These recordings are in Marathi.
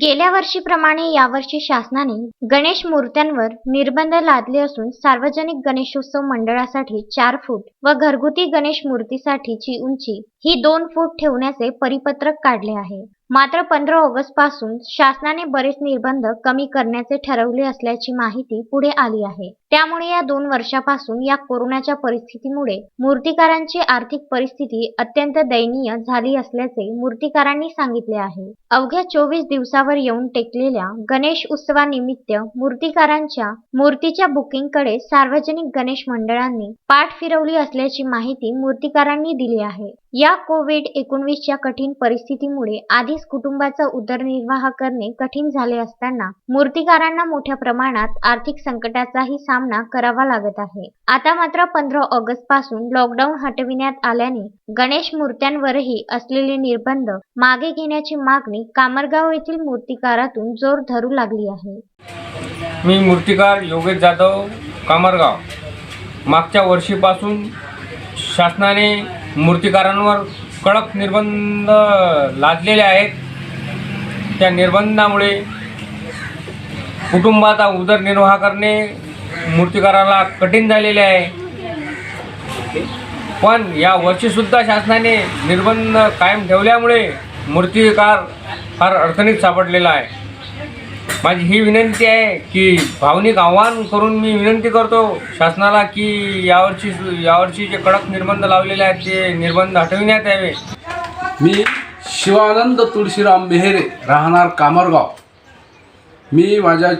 गेल्या वर्षीप्रमाणे यावर्षी शासनाने गणेश मूर्त्यांवर निर्बंध लादले असून सार्वजनिक गणेशोत्सव मंडळासाठी चार फूट व घरगुती गणेश मूर्तीसाठीची उंची ही दोन फूट ठेवण्याचे परिपत्रक काढले आहे. मात्र पंधरा ऑगस्टपासून शासनाने बरेच निर्बंध कमी करण्याचे ठरवले असल्याची माहिती पुढे आली आहे. त्यामुळे या दोन वर्षापासून या कोरोनाच्या परिस्थितीमुळे मूर्तिकारांची आर्थिक परिस्थिती अत्यंत दयनीय झाली असल्याचे मूर्तिकारांनी सांगितले आहे. अवघ्या चोवीस दिवसावर येऊन टेकलेल्या गणेश उत्सवानिमित्त मूर्तिकारांच्या मूर्तीच्या बुकिंगकडे सार्वजनिक गणेश मंडळांनी पाठ फिरवली असल्याची माहिती मूर्तिकारांनी दिली आहे. या कोविड एकोणवीसच्या कठीण परिस्थितीमुळे आधीच कुटुंबाचा उदरनिर्वाह करणे कठीण झाले असताना मूर्तिकारांना मोठ्या प्रमाणात आर्थिक संकटाचाही सामना करावा लागत आहे. आता मात्र पंधरा ऑगस्टपासून लॉकडाऊन हटविण्यात आल्याने गणेश मूर्त्यांवरही असलेले निर्बंध मागे घेण्याची मागणी कामरगाव येथील मूर्तिकारातून जोर धरू लागली आहे. मी मूर्तिकार योगेश जाधव कामरगाव. मागच्या वर्षीपासून शासनाने मूर्तिकारांवर कडक निर्बंध लादलेले आहेत. त्या निर्बंधामुळे कुटुंबाचा उदरनिर्वाह करणे मूर्तिकाराला कठीण झालेले आहे. पण या वर्षीसुद्धा शासनाने निर्बंध कायम ठेवल्यामुळे मूर्तिकार फार अडचणीत सापडलेला आहे. माझी ही विनंती आहे की भावनिक आव्हान करून मी विनंती करतो शासनाला की यावर्षी यावरची जे कडक निर्बंध लावलेले आहेत ते निर्बंध हटविण्यात यावे. मी शिवानंद तुळशीराम मेहरे राहणार कामरगाव. मी माझ्या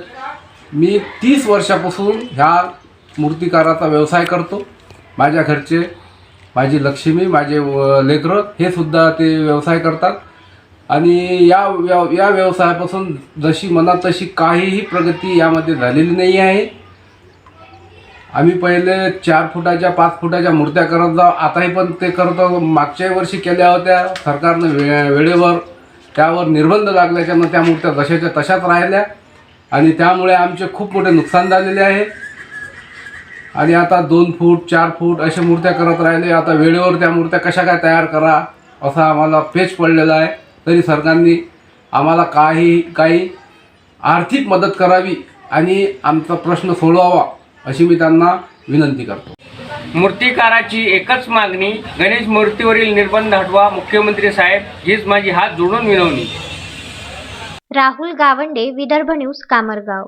मी तीस वर्षापासून ह्या मूर्तिकाराचा व्यवसाय करतो. माझ्या घरचे माझी लक्ष्मी माझे व- लेकरं हे सुद्धा ते व्यवसाय करतात. आणि या व्यव या व्यवसायापासून जशी मनात तशी काहीही प्रगती यामध्ये झालेली नाही आहे. आम्ही पहिले चार फुटाच्या पाच फुटाच्या मूर्त्या करत जाऊ. आताही पण ते करतो. मागच्याही वर्षी केल्या होत्या. सरकारनं वे वेळेवर त्यावर निर्बंध लागल्याच्यानं त्या मूर्त्या जशाच्या तशाच राहिल्या. आणि त्यामुळे आमचे खूप मोठे नुकसान झालेले आहे. आणि आता दोन फूट चार फूट अशा मूर्त्या करत राहिले. आता वेळेवर त्या मूर्त्या कशा काय तयार करा असा आम्हाला पेच पडलेला आहे. तरी सरकारने आम्हाला काही काही आर्थिक मदत करावी आणि आमचा प्रश्न सोडवावा अशी मी त्यांना विनंती करतो. मूर्तिकाराची एकच मागणी गणेश मूर्तीवरील निर्बंध हटवा मुख्यमंत्री साहेब हीच माझी हात जोडून विनवणी. राहुल गावंडे विदर्भ न्यूज कामरगाव.